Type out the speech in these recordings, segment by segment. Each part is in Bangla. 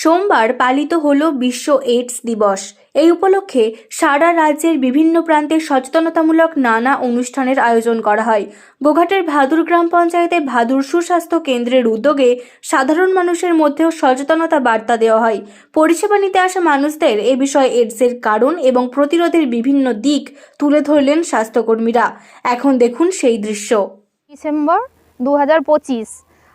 সোমবার পালিত হলো বিশ্ব এইডস দিবস। এই উপলক্ষে সারা রাজ্যের বিভিন্ন প্রান্তে সচেতনতামূলক নানা অনুষ্ঠানের আয়োজন করা হয়। গোঘাটের ভাদুর গ্রাম পঞ্চায়েতে ভাদুর সুস্বাস্থ্য কেন্দ্রের উদ্যোগে সাধারণ মানুষের মধ্যেও সচেতনতা বার্তা দেওয়া হয়। পরিষেবা নিতে আসা মানুষদের এ বিষয়ে এইডসের কারণ এবং প্রতিরোধের বিভিন্ন দিক তুলে ধরলেন স্বাস্থ্যকর্মীরা। এখন দেখুন সেই দৃশ্য। ডিসেম্বর দু হাজার পঁচিশ,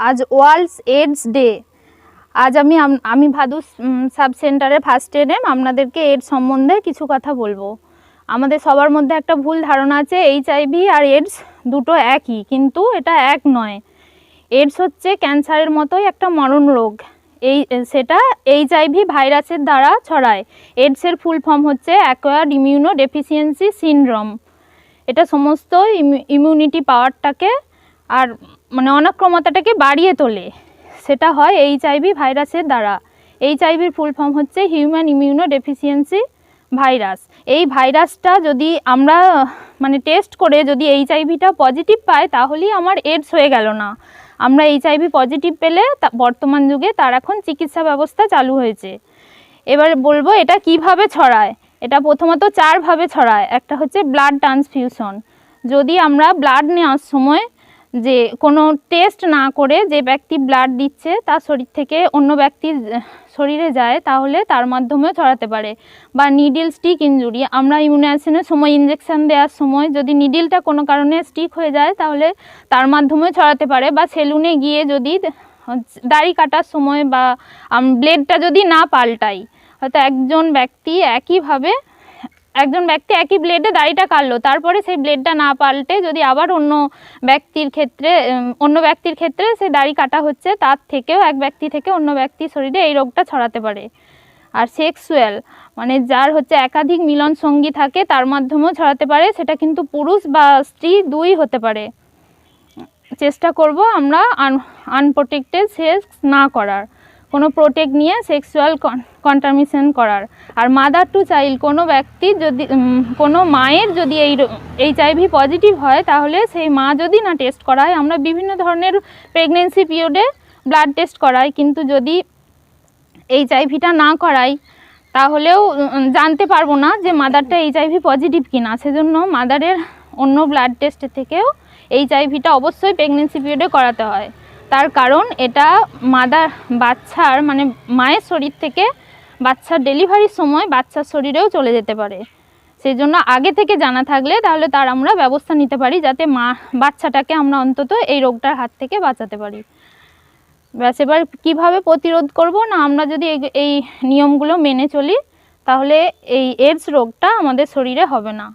আজ ওয়ার্ল্ডস এইডস ডে। আজ আমি আমি ভাদু সাব সেন্টারে ফার্স্ট এডেম আপনাদেরকে এর সম্বন্ধে কিছু কথা বলব। আমাদের সবার মধ্যে একটা ভুল ধারণা আছে এইচআইভি আর এডস দুটো একই, কিন্তু এটা এক নয়। এডস হচ্ছে ক্যান্সারের মতোই একটা মরণ রোগ। এই, সেটা এইচআইভি ভাইরাসের দ্বারা ছড়ায়। এডসের ফুল ফর্ম হচ্ছে অ্যাকোয়ার্ড ইমিউনো ডেফিসিয়েন্সি সিনড্রোম এটা সমস্ত ইমিউনিটি পাওয়ারটাকে আর মানে অনাক্রমতাটাকে বাড়িয়ে তোলে। সেটা হয় এইচআইভি ভাইরাসের দ্বারা। এইচআইভির ফুল ফর্ম হচ্ছে হিউম্যান ইমিউনো ডেফিসিয়েন্সি ভাইরাস এই ভাইরাসটা যদি আমরা মানে টেস্ট করে যদি এইচআইভিটা পজিটিভ পাই তাহলেই আমার এডস হয়ে গেল না। আমরা এইচআইভি পজিটিভ পেলে বর্তমান যুগে তার এখন চিকিৎসা ব্যবস্থা চালু হয়েছে। এবার বলব এটা কীভাবে ছড়ায়? এটা প্রথমত চারভাবে ছড়ায়। একটা হচ্ছে ব্লাড ট্রান্সফিউশন যদি আমরা ব্লাড নেওয়ার সময় যে কোনো টেস্ট না করে যে ব্যক্তি ব্লাড দিচ্ছে তার শরীর থেকে অন্য ব্যক্তির শরীরে যায়, তাহলে তার মাধ্যমেও ছড়াতে পারে। বা নিডিল স্টিক ইঞ্জুরি আমরা ইমিউনাইজেশনের সময় ইনজেকশন দেওয়ার সময় যদি নিডিলটা কোনো কারণে স্টিক হয়ে যায়, তাহলে তার মাধ্যমেও ছড়াতে পারে। বা সেলুনে গিয়ে যদি দাড়ি কাটার সময় বা ব্লেডটা যদি না পাল্টাই, হয়তো একজন ব্যক্তি একইভাবে একজন ব্যক্তি একই ব্লেডে দাড়িটা কাটলো, তারপরে সেই ব্লেডটা না পাল্টে যদি আবার অন্য ব্যক্তির ক্ষেত্রে অন্য ব্যক্তির ক্ষেত্রে সেই দাড়ি কাটা হচ্ছে, তার থেকেও এক ব্যক্তি থেকে অন্য ব্যক্তির শরীরে এই রোগটা ছড়াতে পারে। আর সেক্সুয়াল মানে যার হচ্ছে একাধিক মিলন সঙ্গী থাকে, তার মাধ্যমেও ছড়াতে পারে, সেটা কিন্তু পুরুষ বা স্ত্রী দুই হতে পারে। চেষ্টা করব আমরা আন আনপ্রোটেক্টেড সেক্স না করার। কোনো প্রোটেক্ট নিয়ে সেক্সুয়াল কন্টামিশন করার। আর মাদার টু চাইল্ড কোনো ব্যক্তি যদি কোনো মায়ের যদি এই এইচআইভি পজিটিভ হয়, তাহলে সেই মা যদি না টেস্ট করায়, আমরা বিভিন্ন ধরনের প্রেগনেন্সি পিরিয়ডে ব্লাড টেস্ট করাই। কিন্তু যদি এইচআইভিটা না করাই, তাহলেও জানতে পারব না যে মাদারটা এইচআইভি পজিটিভ কিনা। সেজন্য মাদারের অন্য ব্লাড টেস্টের থেকেও এইচআইভিটা অবশ্যই প্রেগনেন্সি পিরিয়ডে করাতে হয়। তার কারণ এটা মাদার, বাচ্চার মানে মায়ের শরীর থেকে বাচ্চার ডেলিভারির সময় বাচ্চার শরীরেও চলে যেতে পারে। সেই জন্য আগে থেকে জানা থাকলে তাহলে তার আমরা ব্যবস্থা নিতে পারি যাতে মা, বাচ্চাটাকে আমরা অন্তত এই রোগটার হাত থেকে বাঁচাতে পারি। ব্যাস, এবার কীভাবে প্রতিরোধ করব না আমরা যদি এই- নিয়মগুলো মেনে চলি, তাহলে এই এডস রোগটা আমাদের শরীরে হবে না।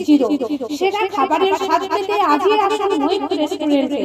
zero সেরা খাবারের স্বাদ পেতে আজই আসুন মৈত্র রেস্টুরেন্টে।